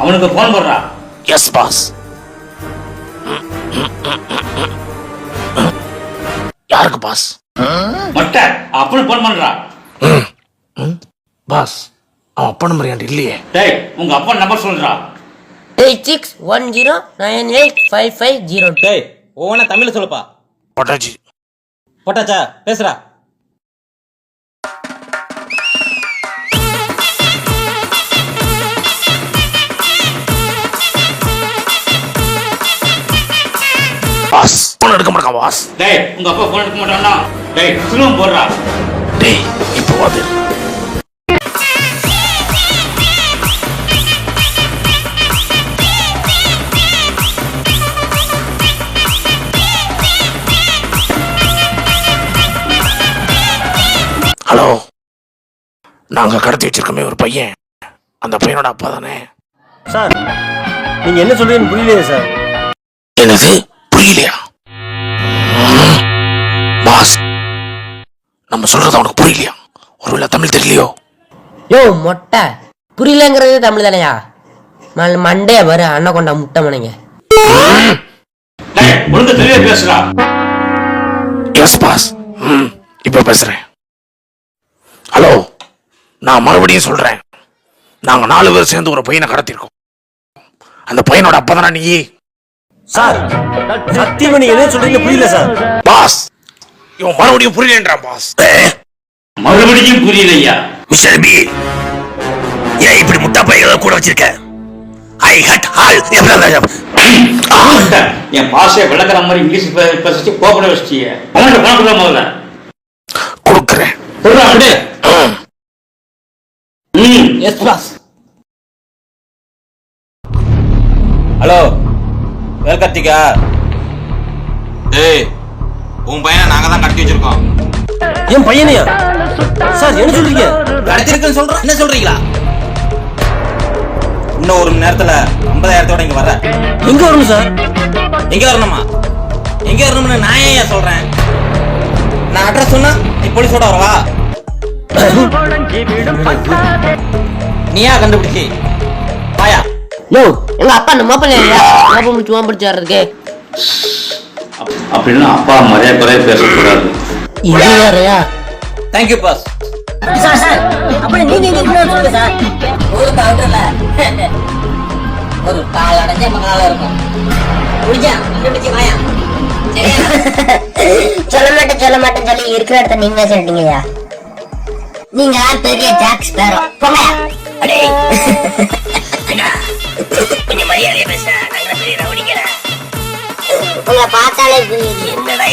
அவனுக்கு ஃபோன் போடுறா S pass யாருக்கு பாஸ் மொட்டை அப்பனுக்கு ஃபோன் பண்றா. பாஸ் அவன் அப்பா நம்பர் என்கிட்ட இல்லையே. டேய் உங்க அப்பா நம்பர் சொல்றா. Eight six one zero nine eight five five zero டேய் ஒவ்வொன்றா தமிழ்ல சொல்லுப்பா. போட்டாச்சு. போட்டாச்சா? பேசுறா பாஸ் போன் எடுக்க மாட்டான் பாஸ் டேய் உங்க அப்பா ஃபோன் எடுக்க மாட்டானா டேய் திரும்ப போடுறா. டேய் இப்போ அது ஹலோ. நாங்க கடத்தி வச்சிருக்கோமே ஒரு பையன். அந்த பையனோட அப்பா தானே? சார் நீங்க என்ன சொல்றீங்கன்னு புரியலையே சார். என்னது? புரியலையா. பாஸ் நம்ம சொல்றது அவனுக்கு புரியலையா? ஒருவேளை தமிழ் தெரியலையோ? யோ மொட்டை. புரியலங்கிறது தமிழ் தானையா? மண்டே வரு அண்ணன் கொண்டா முட்டை மனைங்க. எஸ் பாஸ் ம் இப்போ பேசுறேன். ஹலோ நான் மறுபடியும் சொல்றேன். நாங்க நாலு பேர் சேர்ந்து ஒரு பையனை கடத்திருக்கோம். அந்த பையனோட அப்பா தானே நீ? சார் சத்தியமா நீங்க என்ன சொல்றீங்க புரியல சார். பாஸ். இவன் மறுபடியும் புரியலன்றான் பாஸ். மறுபடியும் புரியலையா? மிஸ்டர் பி ஏன் இப்படி முட்டா பையன் கூட வச்சிருக்க? ஐ ஹட் ஆல் என் பாஷையை விளக்குற மாதிரி இங்கிலீஷ் பேசிச்சு கோபப்பட வச்சிட்டியே. அவன்கிட்ட பணம் கொடுக்க முதல்ல. கொடுக்குறேன். ம். Yes boss hello. Vel Karthika ஏய் உன் பையனை நாங்க தான் கடத்தி வச்சிருக்கோம். என் பையனையா? சார் என்ன சொல்றீங்க? கடத்திருக்குன்னு சொல்றோம் என்ன சொல்றீங்களா? இன்னும் ஒரு மணி நேரத்துல ஐம்பதாயிரத்தோட இங்க வர்ற. எங்க வரணும் சார்? எங்க வரணுமா? எங்க வரணும்னு நான் ஏன் சொல்றேன்? நான் அட்ரஸ் சொன்னா நீ போலீஸோட வரவா? நீயா கண்டுபிடிச்சி யோ எங்க அப்பா நம்ம மோப்பம் முடிச்சு மோப்பம் முடிச்சு வர்றதுக்கு அப்- அப்படின்னா அப்பா மரியாதை குறைய பேசக்கூடாது. இது வேறயா? Thank you boss sir sir. அப்படி நீங்க எங்க இருக்கணும் சொல்லுங்க சார். ஒரு கவுண்டர்ல ஒரு கால் அடைஞ்ச மகளால இருக்கும். முடிஞ்சா கண்டுபிடிச்சு வாயா. சொல்ல மாட்டேன் சொல்ல மாட்டேன் சொல்லி இருக்கிற இடத்த நீங்க சொல்லிட்டீங்கய்யா. நீங்க பெரிய ஜாக்ஸ் பேரும் போங்க. உங்களை பார்த்தாலே புரியுது. என்னடா